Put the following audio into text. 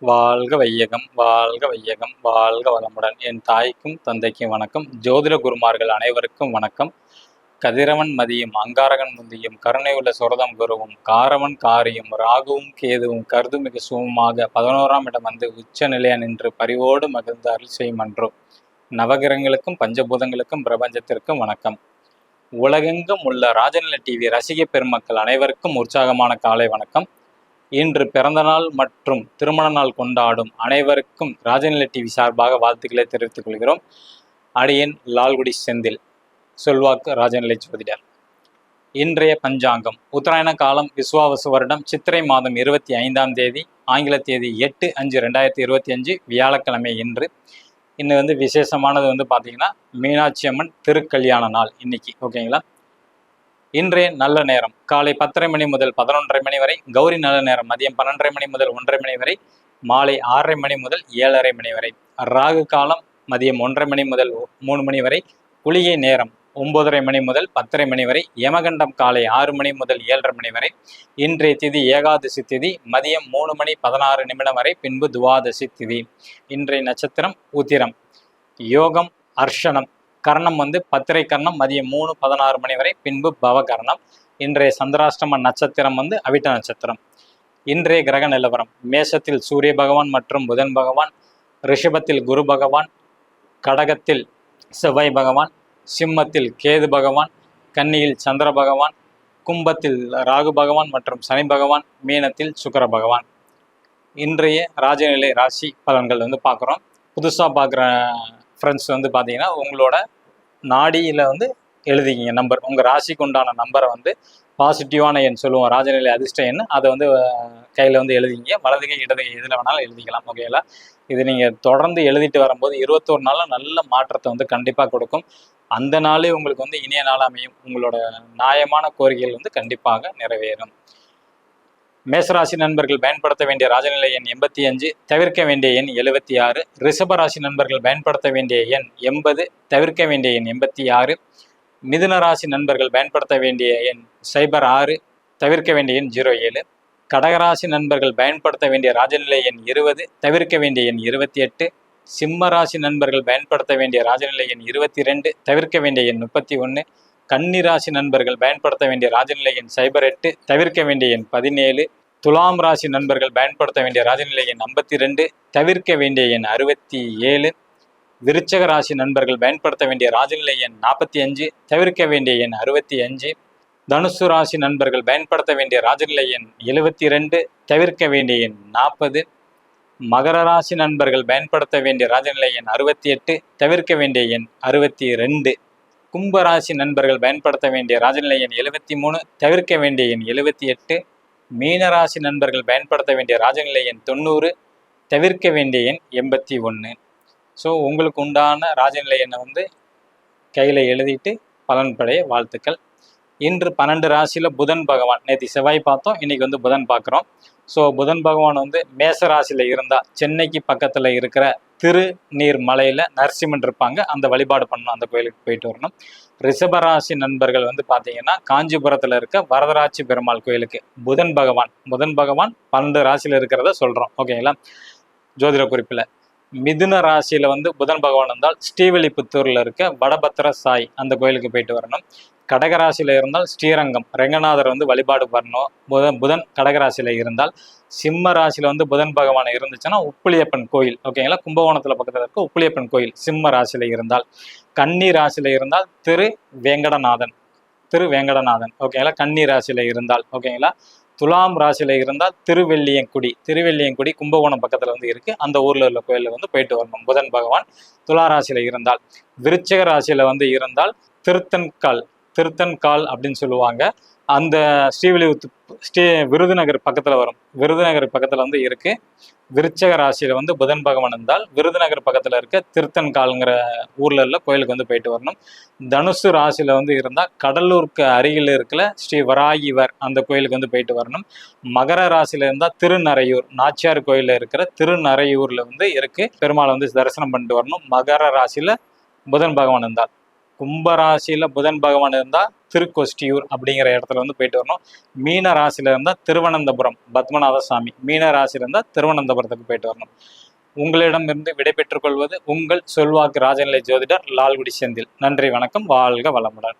வாழ்க வையகம் வாழ்க வையகம் வாழ்க வளமுடன். என் தாய்க்கும் தந்தைக்கும் வணக்கம். ஜோதிட குருமார்கள் அனைவருக்கும் வணக்கம். கதிரவன் மதியும் அங்காரகன் முந்தியும் கருணையுள்ள சுரதம் குருவும் காரவன் காரியும் ராகுவும் கேதுவும் கருதுமிகு சுமமாக பதினோராம் இடம் வந்து உச்ச நிலையா நின்று பரிவோடு மகிழ்ந்த அருள் செய்யும் அன்றோ. நவகிரகங்களுக்கும் பஞ்சபூதங்களுக்கும் பிரபஞ்சத்திற்கும் வணக்கம். உலகெங்கும் உள்ள ராஜநிலை டிவி ரசிக பெருமக்கள் அனைவருக்கும் உற்சாகமான காலை வணக்கம். இன்று பிறந்தநாள் மற்றும் திருமண நாள் கொண்டாடும் அனைவருக்கும் ராஜநிலை டிவி சார்பாக வாழ்த்துக்களை தெரிவித்துக் கொள்கிறோம். அடியன் லால்குடி செந்தில் சொல்வாக்கு ராஜநிலை ஜோதிடர். இன்றைய பஞ்சாங்கம் உத்தராயண காலம் விஸ்வாவசு வருடம் சித்திரை மாதம் இருபத்தி ஐந்தாம் தேதி ஆங்கில தேதி எட்டு அஞ்சு ரெண்டாயிரத்தி இருபத்தி அஞ்சு வியாழக்கிழமை இன்று. இன்னும் வந்து விசேஷமானது வந்து பார்த்தீங்கன்னா மீனாட்சி அம்மன் திருக்கல்யாண நாள் இன்னைக்கு ஓகேங்களா இன்றைய நல்ல நேரம். காலை பத்தரை மணி முதல் பதினொன்றரை மணி வரை கௌரி நல்ல நேரம். மதியம் பன்னெண்டரை மணி முதல் ஒன்றரை மணி வரை மாலை ஆறரை மணி முதல் ஏழரை மணி வரை. ராகு காலம் மதியம் ஒன்றரை மணி முதல் மூணு மணி வரை குளிகை நேரம் ஒன்பதரை மணி முதல் பத்தரை மணி வரை யமகண்டம் காலை ஆறு மணி முதல் ஏழரை மணி வரை. இன்றைய திதி ஏகாதசி திதி மதியம் மூணு மணி பதினாறு நிமிடம் வரை பின்பு துவாதசி திதி. இன்றைய நட்சத்திரம் உத்திரம். யோகம் அர்ஷனம் கர்ணம் வந்து பத்திரை கர்ணம் மதியம் மூணு பதினாறு மணி வரை பின்பு பவகர்ணம் இன்றைய சந்திராஷ்டம நட்சத்திரம் வந்து அவிட்ட நட்சத்திரம். இன்றைய கிரக நிலவரம் மேஷத்தில் சூரிய பகவான் மற்றும் புதன் பகவான் ரிஷபத்தில் குரு பகவான் கடகத்தில் செவ்வாய் பகவான் சிம்மத்தில் கேது பகவான் கன்னியில் சந்திர பகவான் கும்பத்தில் ராகு பகவான் மற்றும் சனி பகவான் மீனத்தில் சுக்கர பகவான். இன்றைய ராஜநிலை ராசி பலன்கள் வந்து பார்க்குறோம். புதுசாக பார்க்குற ஃப்ரெண்ட்ஸ் வந்து பார்த்தீங்கன்னா உங்களோட நாடியில் வந்து எழுதிக்கிங்க நம்பர் உங்கள் ராசிக்கு உண்டான நம்பரை வந்து பாசிட்டிவான எண் சொல்லுவோம். ராஜநிலை அதிர்ஷ்ட எண். அதை வந்து கையில் வந்து எழுதிங்க வலதுகை இடதுகை எதில் வேணாலும் எழுதிக்கலாம். ஓகேங்களா இது நீங்கள் தொடர்ந்து எழுதிட்டு வரும்போது இருபத்தோரு நாளில் நல்ல மாற்றத்தை வந்து கண்டிப்பாக கொடுக்கும். அந்த நாளே உங்களுக்கு வந்து இனிய நாள் அமையும். உங்களோட நியாயமான கோரிக்கைகள் வந்து கண்டிப்பாக நிறைவேறும். மேசராசி நண்பர்கள் பயன்படுத்த வேண்டிய ராஜநிலை எண் எண்பத்தி அஞ்சு தவிர்க்க வேண்டிய எண் எழுபத்தி ஆறு ரிஷபராசி நண்பர்கள் பயன்படுத்த வேண்டிய எண் எண்பது தவிர்க்க வேண்டிய எண் எண்பத்தி ஆறு மிதுன ராசி நண்பர்கள் பயன்படுத்த வேண்டிய எண் சைபர் ஆறு தவிர்க்க வேண்டிய எண் ஜீரோ ஏழு கடகராசி நண்பர்கள் பயன்படுத்த வேண்டிய ராஜநிலை எண் இருபது தவிர்க்க வேண்டிய எண் இருபத்தி எட்டு சிம்ம ராசி நண்பர்கள் பயன்படுத்த வேண்டிய ராஜநிலை எண் இருபத்தி ரெண்டு தவிர்க்க வேண்டிய எண் முப்பத்தி ஒன்று கன்னி ராசி நண்பர்கள் பயன்படுத்த வேண்டிய ராஜநிலை எண் சைபர் எட்டு தவிர்க்க வேண்டிய எண் பதினேழு துலாம் ராசி நண்பர்கள் பயன்படுத்த வேண்டிய ராஜநிலை எண் ஐம்பத்தி ரெண்டு தவிர்க்க வேண்டிய எண் அறுபத்தி ஏழு விருச்சக ராசி நண்பர்கள் பயன்படுத்த வேண்டிய ராஜநிலை எண் நாற்பத்தி அஞ்சு தவிர்க்க வேண்டிய எண் அறுபத்தி அஞ்சு தனுசு ராசி நண்பர்கள் பயன்படுத்த வேண்டிய ராஜநிலை எண் எழுபத்தி ரெண்டு தவிர்க்க வேண்டிய எண் நாற்பது மகர ராசி நண்பர்கள் பயன்படுத்த வேண்டிய ராஜநிலை எண் அறுபத்தி எட்டு தவிர்க்க வேண்டிய எண் அறுபத்தி ரெண்டு கும்பராசி நண்பர்கள் பயன்படுத்த வேண்டிய ராஜநிலை எண் எழுபத்தி மூணு தவிர்க்க வேண்டிய எண் எழுபத்தி எட்டு மீனராசி நண்பர்கள் பயன்படுத்த வேண்டிய ராஜநிலை எண் தொண்ணூறு தவிர்க்க வேண்டிய எண் எண்பத்தி ஒன்று ஸோ உங்களுக்கு உண்டான ராஜநிலை எண்ணை வந்து கையில் எழுதிட்டு பலன் படைய வாழ்த்துக்கள். இன்று பன்னெண்டு ராசியில் புதன் பகவான். நேற்று செவ்வாய் பார்த்தோம் இன்னைக்கு வந்து புதன் பார்க்குறோம். ஸோ புதன் பகவான் வந்து மேச ராசியில் இருந்தால் சென்னைக்கு பக்கத்தில் இருக்கிற திருநீர் மலையில் நரசிம்மன் இருப்பாங்க. அந்த வழிபாடு பண்ணணும் அந்த கோயிலுக்கு போயிட்டு வரணும். ரிஷபராசி நண்பர்கள் வந்து பார்த்தீங்கன்னா காஞ்சிபுரத்தில் இருக்க வரதராட்சி பெருமாள் கோயிலுக்கு புதன் பகவான் புதன் பகவான் பன்னெண்டு ராசியில் இருக்கிறத சொல்கிறோம் ஓகேங்களா? ஜோதிட குறிப்பில். மிதுன ராசியில் வந்து புதன் பகவான் இருந்தால் ஸ்ரீவில்லிபுத்தூரில் இருக்க வடபத்திர சாய் அந்த கோயிலுக்கு போயிட்டு வரணும். கடகராசியில் இருந்தால் ஸ்ரீரங்கம் ரெங்கநாதர் வந்து வழிபாடு பண்ணணும். புதன் புதன் கடகராசியில் இருந்தால் சிம்ம ராசியில் வந்து புதன் பகவான் இருந்துச்சுன்னா உப்புளியப்பன் கோயில் ஓகேங்களா? கும்பகோணத்தில் பக்கத்தில் இருக்க உப்புளியப்பன் கோயில் சிம்ம ராசியில் இருந்தால். கன்னி ராசியில் இருந்தால் திரு வேங்கடநாதன் திரு வேங்கடநாதன் ஓகேங்களா? கன்னி ராசியில் இருந்தால் ஓகேங்களா? துலாம் ராசியில இருந்தால் திருவெள்ளியங்குடி திருவெள்ளியங்குடி கும்பகோணம் பக்கத்துல வந்து இருக்கு. அந்த ஊர்ல உள்ள கோயிலில் வந்து போயிட்டு வரணும். புதன் பகவான் துலா ராசியில இருந்தால். விருச்சக ராசியில் வந்து இருந்தால் திருத்தன்கால் திருத்தன்கால் அப்படின்னு சொல்லுவாங்க. அந்த ஸ்ரீவில்லிபுத்தூர் ஸ்ரீ விருதுநகர் பக்கத்தில் வரும். விருதுநகர் பக்கத்தில் வந்து இருக்கு. விருச்சக ராசியில் வந்து புதன் பகவான் இருந்தால் விருதுநகர் பக்கத்தில் இருக்க திருத்தன்கால்ங்கிற ஊரில் உள்ள கோயிலுக்கு வந்து போயிட்டு வரணும். தனுசு ராசியில் வந்து இருந்தால் கடலூருக்கு அருகில் இருக்கல ஸ்ரீ வராகிவர் அந்த கோயிலுக்கு வந்து போயிட்டு வரணும். மகர ராசியில் இருந்தால் திருநறையூர் நாச்சியார் கோயிலில் இருக்கிற திருநறையூரில் வந்து இருக்கு. பெருமாளை வந்து தரிசனம் பண்ணிட்டு வரணும். மகர ராசியில் புதன் பகவான் இருந்தால். கும்ப ராசியில் புதன் பகவான் இருந்தால் திருக்கொஸ்டியூர் அப்படிங்கிற இடத்துல வந்து போயிட்டு வரணும். மீன ராசியில இருந்தால் திருவனந்தபுரம் பத்மநாத சாமி. மீன ராசியில இருந்தால் திருவனந்தபுரத்துக்கு போயிட்டு வரணும். உங்களிடமிருந்து விடைபெற்றுக் கொள்வது உங்கள் சொல்வாக்கு ராஜநிலை ஜோதிடர் லால்குடி செந்தில். நன்றி வணக்கம் வாழ்க வளமுடன்.